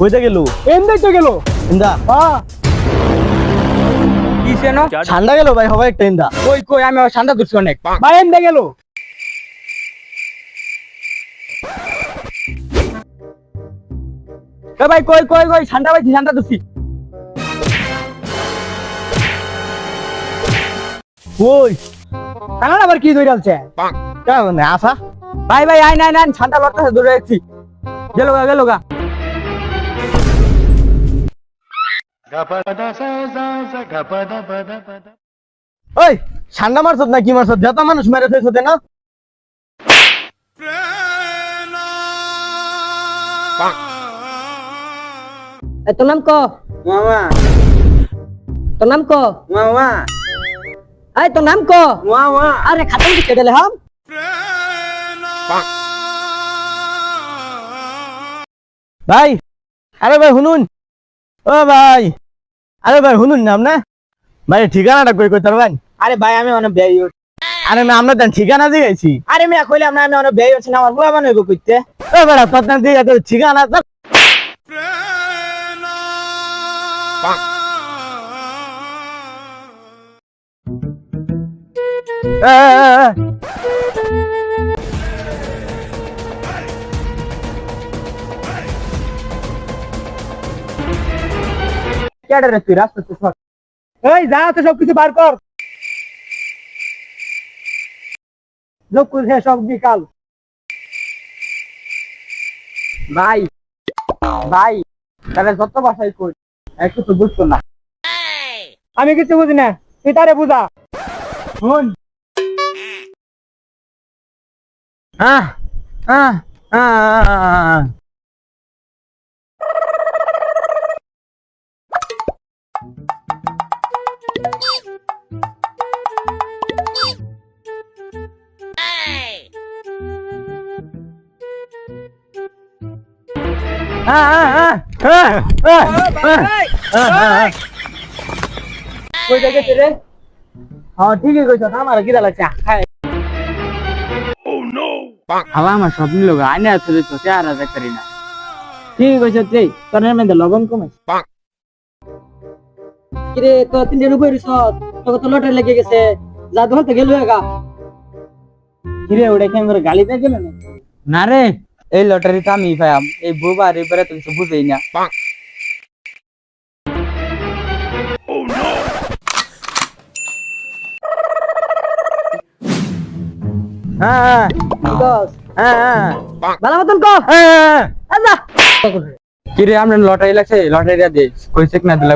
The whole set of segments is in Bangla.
কইতে গেল? গেল। ইন্দা। হ্যাঁ কিসে না? ঠান্ডা গেল ভাই হবে একটা ইন্দা। কই কই আমি আবার ঠান্ডা ধরছি অনেক। ভাই এন দেখে গেল। এ ভাই কই কই কই ঠান্ডা পাইছি ঠান্ডা ধরছি। কই? কানাডা আবার কি আছে কেমন আসা ভাই ভাই আই নাই নাই ঠান্ডা লড়তেছে ধরে যাচ্ছি গেল গা গেল গা। ওই ঠান্ডা মারছত না কি মারছত? যত মানুষ মেরে ফেলছত না? এ, তোর নাম ক? মামা। তোর নাম ক? মামা। এই তোর নাম ক? মামা। আরে খাতাম কি কেটে হাম ভাই আরে ভাই শুনুন। ও ভাই। আরে ভাই শুনুন না আপনি। ভাই ঠিকানাটা কই কই তার ভাই আরে ভাই আমি অনেক ব্যয় আরে আমি আমরা দেন ঠিকানা দিয়ে গেছি আরে মেয়া কইলাম না আমি অনেক ব্যয় হচ্ছে না আমার বুয়া মানে কইতে। ও বেড়া তোর না দিয়ে গেছে ঠিকানা তো এ, এ, এ, এ। কেডা রে তুই? রাস্তা তো সর এই যা আছে সব কিছু বার কর। লোক কুলছে সব বিকাল? ভাই ভাই তাহলে যত বাসায় কই একটু তো বুঝতো না। আমি কিছু বুঝি না তুই তারে বুঝা। শুন। আহ আহ আহ। কই দেখেছে রে হ্যাঁ ঠিকই কইছ আমার কিরা লাগছে খাই হাওয়া আমার সব নিল আইনে আছে যে তোকে আর আজ করি না ঠিক কইছ তুই তোর মধ্যে লবণ কমে কিরে তো তিনটে রুপে রিস তোকে তো লটারি লেগে গেছে যা থেকে গেল কিরে ওটা গালি দিয়ে না রে এই লটারিটা আমি পাইম এই বুবার এবারে তো কিছু বুঝেই না। হ্যাঁ হ্যাঁ। হ্যাঁ। হ্যাঁ কিরে আমরা লটারি লাগছে? লটারিটা দে। কইছে না দিলা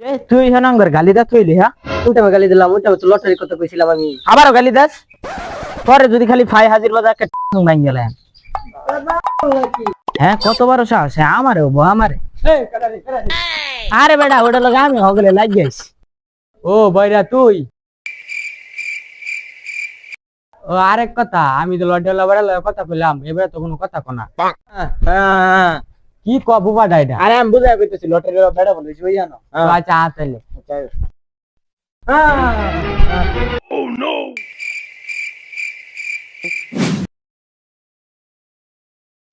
এ তুই হনাঙ্গর গালি দা থইলি হ্যাঁ? উল্টা গালি দিলাম উল্টা তো লটারি কথা কইছিলাম আমি। আবারও গালি দাস? পরে যদি খালি ফাই হাজির বাজার একটা নাই গেলে হ্যাঁ কত বড় সাহস? হ্যাঁ আমারে ও আমারে। আরে বেটা ওটা লোক আমি হগলে লাগিয়েছি ও বইরা তুই? ও আরেক কথা আমি তো লটে লবারে কথা কইলাম এবারে তো কোনো কথা কোনা। কি ক বুবা ডাইডা আরে আমি বুঝাই কইতেছি লটারি বেড়া বলেছি ওই জানো আচ্ছা আতালে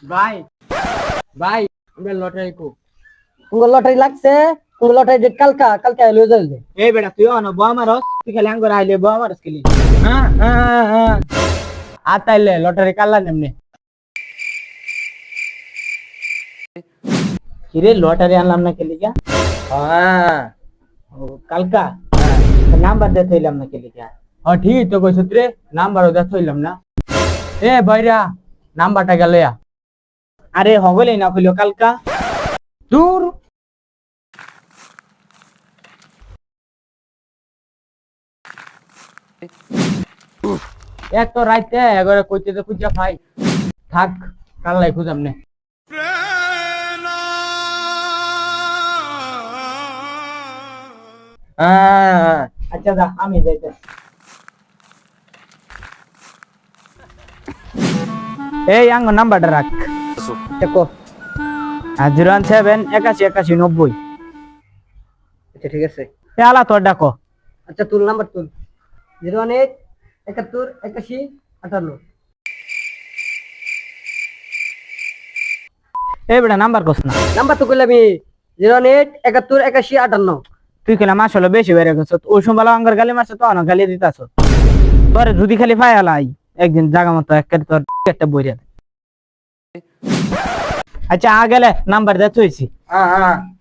ভাই ভাই আমরা লটারি কো তোমার লটারি লাগছে তোমার লটারি ডেট কালকা কালকা লয়ে যাবে এই বেটা তুই অন বো আমারস তুই খালি আঙ্গুর আইলে বো আমারস খেলি হ্যাঁ হ্যাঁ হ্যাঁ আতাইলে লটারি কাল্লা নেমনে কিরে লটারি আনলাম না খেলি গা হ্যাঁ ও কালকা নাম্বার দে থইলাম না খেলি গা ও ঠিক তো কইছ রে নাম্বার দে থইলাম না এ ভাইরা নাম্বারটা গেলে আরে হগলে না কইলো কালকা দূর এক তো রাইতে এগারে কইতে তো খুঁজা ভাই থাক কাল্লাই খুঁজাম নে আহ, আচ্ছা দা আমি যাইতে এই আঙ্গ নাম্বারটা রাখ। দেখো। জিরো ওয়ান সেভেন একাশি একাশি নব্বই। আচ্ছা ঠিক আছে। এ আলা তোর ডাকো। আচ্ছা তোর নাম্বার তুল জিরো ওয়ান এইট একাত্তর একাশি আটান্ন। এই বেটা নাম্বার কস না। নাম্বার তো কইলাম আমি জিরো এইট একাত্তর একাশি আটান্ন। তুই খেলাম আসলে বেশি বেড়ে গেছ? ওই সময় আঙ্গার গালি মারছে তো না গালি দিতাছ। তোরে যদি খালি পাই আলাই একদিন জাগা মতো এক তোর একটা বইরা। আচ্ছা আ গেলে নাম্বার দে তুইছি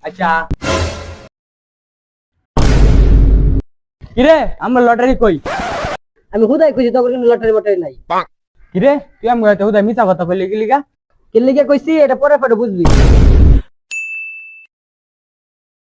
আচ্ছা। কিরে আমরা লটারি কই? আমি হুদাই কইছি তখন কিন্তু লটারি মটারি নাই। কিরে তুই আমার হুদা মিছা কথা বলি গেলি গা কিনলে গিয়ে কইছি এটা পরে পরে বুঝবি।